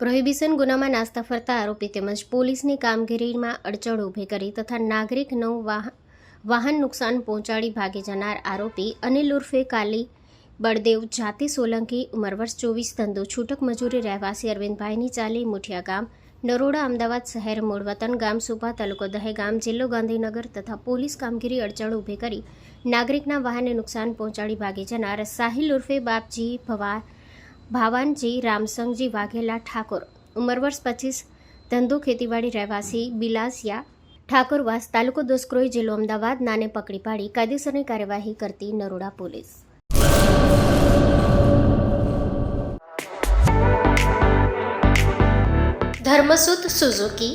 Prohibition ગુનામાં નાસ્તા ફરતા આરોપી તેમજ પોલીસની કામગીરીમાં અડચણ ઊભી કરી તથા નાગરિક નવ વાહન નુકસાન પહોંચાડી ભાગી જનાર આરોપી અનિલ ઉર્ફે કાલી બળદેવ, જાતિ સોલંકી, ઉંમર વર્ષ ચોવીસ, ધંધો છૂટક મજૂરી રહેવાસી અરવિંદભાઈની ચાલી મુઠિયા ગામ, નરોડા, અમદાવાદ શહેર મૂળ વતન ગામ સુપા તાલુકો દહેગામ, જિલ્લો ગાંધીનગર તથા પોલીસ કામગીરી અડચણ ઊભી કરી નાગરિકના વાહનને નુકસાન પહોંચાડી ભાગી જનાર સાહિલ ઉર્ફે બાપજી ભવા ભાવાનજી, રામસંગજી વાઘેલા ઠાકોર. ઉંમર વર્ષ પચીસ. ધંધો ખેતીવાડી રહેવાસી બિલાસિયા ઠાકોરવાસ તાલુકો દોસ્ક્રોઈ જિલ્લો અમદાવાદ, નાને પકડી પાડી કાયદેસરની કાર્યવાહી કરતી Naroda police. Dharmasut Suzuki